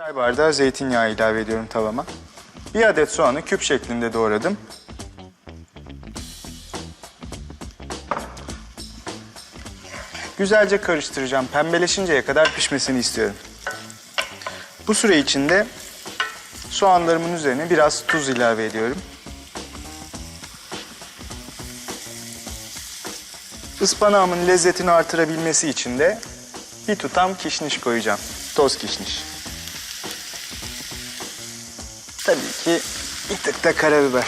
çay bardağı zeytinyağı ilave ediyorum tavama. Bir adet soğanı küp şeklinde doğradım. Güzelce karıştıracağım. Pembeleşinceye kadar pişmesini istiyorum. Bu süre içinde soğanlarımın üzerine biraz tuz ilave ediyorum. Ispanağımın lezzetini artırabilmesi için de bir tutam kişniş koyacağım. Toz kişniş. Tabii ki bir tık da karabiber.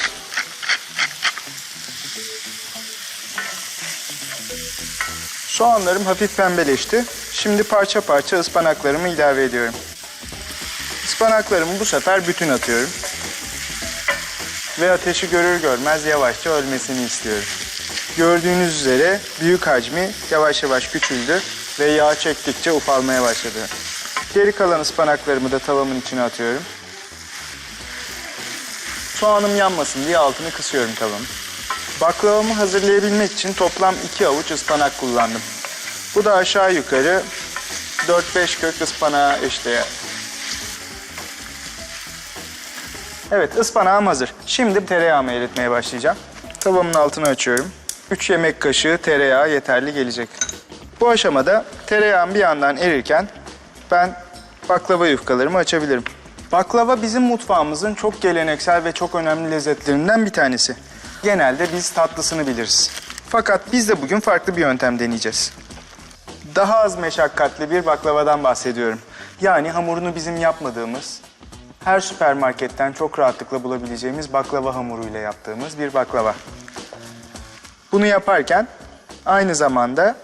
Soğanlarım hafif pembeleşti. Şimdi parça parça ıspanaklarımı ilave ediyorum. Ispanaklarımı bu sefer bütün atıyorum. Ve ateşi görür görmez yavaşça ölmesini istiyorum. Gördüğünüz üzere büyük hacmi yavaş yavaş küçüldü ve yağ çektikçe ufalmaya başladı. Geri kalan ıspanaklarımı da tavamın içine atıyorum. Soğanım yanmasın diye altını kısıyorum tavamın. Baklavamı hazırlayabilmek için toplam 2 avuç ıspanak kullandım. Bu da aşağı yukarı 4-5 kök ıspanağa eşdeğer. Evet ıspanağım hazır. Şimdi tereyağımı eritmeye başlayacağım. Tavamın altını açıyorum. 3 yemek kaşığı tereyağı yeterli gelecek. Bu aşamada tereyağım bir yandan erirken ben baklava yufkalarımı açabilirim. Baklava bizim mutfağımızın çok geleneksel ve çok önemli lezzetlerinden bir tanesi. Genelde biz tatlısını biliriz. Fakat biz de bugün farklı bir yöntem deneyeceğiz. Daha az meşakkatli bir baklavadan bahsediyorum. Yani hamurunu bizim yapmadığımız, her süpermarketten çok rahatlıkla bulabileceğimiz baklava hamuruyla yaptığımız bir baklava. Bunu yaparken aynı zamanda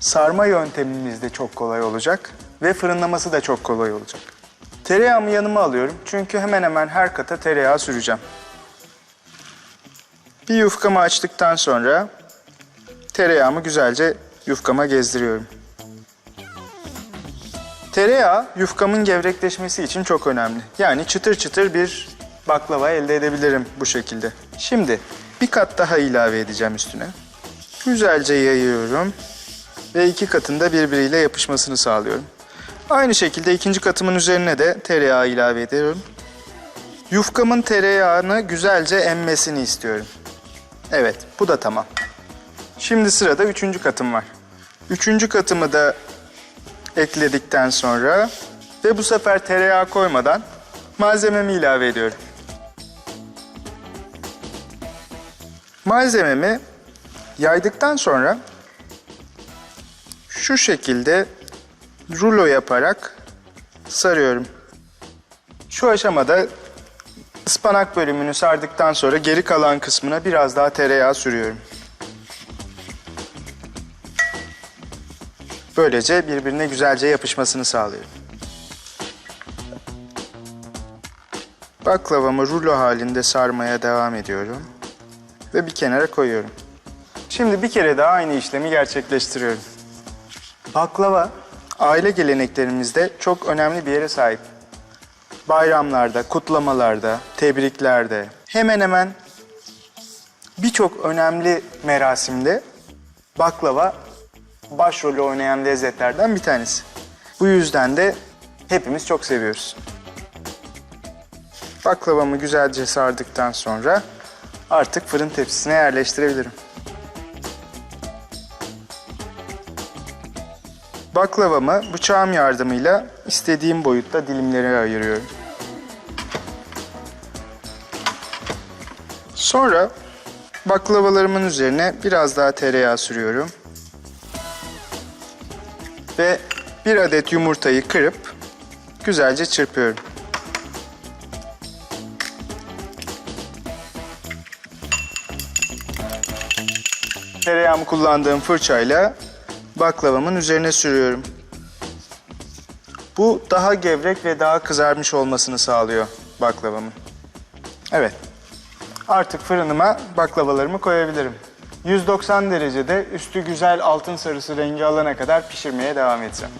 sarma yöntemimiz de çok kolay olacak ve fırınlaması da çok kolay olacak. Tereyağımı yanıma alıyorum çünkü hemen hemen her kata tereyağı süreceğim. Bir yufkamı açtıktan sonra tereyağımı güzelce yufkama gezdiriyorum. Tereyağı yufkamın gevrekleşmesi için çok önemli. Yani çıtır çıtır bir baklava elde edebilirim bu şekilde. Şimdi bir kat daha ilave edeceğim üstüne. Güzelce yayıyorum ve iki katında birbiriyle yapışmasını sağlıyorum. Aynı şekilde ikinci katımın üzerine de tereyağı ilave ediyorum. Yufkamın tereyağını güzelce emmesini istiyorum. Evet, bu da tamam. Şimdi sırada üçüncü katım var. Üçüncü katımı da ekledikten sonra ve bu sefer tereyağı koymadan malzememi ilave ediyorum. Malzememi yaydıktan sonra şu şekilde rulo yaparak sarıyorum. Şu aşamada ıspanak bölümünü sardıktan sonra geri kalan kısmına biraz daha tereyağı sürüyorum. Böylece birbirine güzelce yapışmasını sağlıyorum. Baklavamı rulo halinde sarmaya devam ediyorum ve bir kenara koyuyorum. Şimdi bir kere daha aynı işlemi gerçekleştiriyorum. Baklava aile geleneklerimizde çok önemli bir yere sahip. Bayramlarda, kutlamalarda, tebriklerde, hemen hemen birçok önemli merasimde baklava başrolü oynayan lezzetlerden bir tanesi. Bu yüzden de hepimiz çok seviyoruz. Baklavamı güzelce sardıktan sonra artık fırın tepsisine yerleştirebilirim. Baklavamı bıçağım yardımıyla istediğim boyutta dilimlere ayırıyorum. Sonra baklavalarımın üzerine biraz daha tereyağı sürüyorum. Ve bir adet yumurtayı kırıp güzelce çırpıyorum. Tereyağımı kullandığım fırçayla baklavamın üzerine sürüyorum. Bu daha gevrek ve daha kızarmış olmasını sağlıyor baklavamın. Evet. Artık fırınıma baklavalarımı koyabilirim. 190 derecede üstü güzel altın sarısı rengi alana kadar pişirmeye devam edeceğim.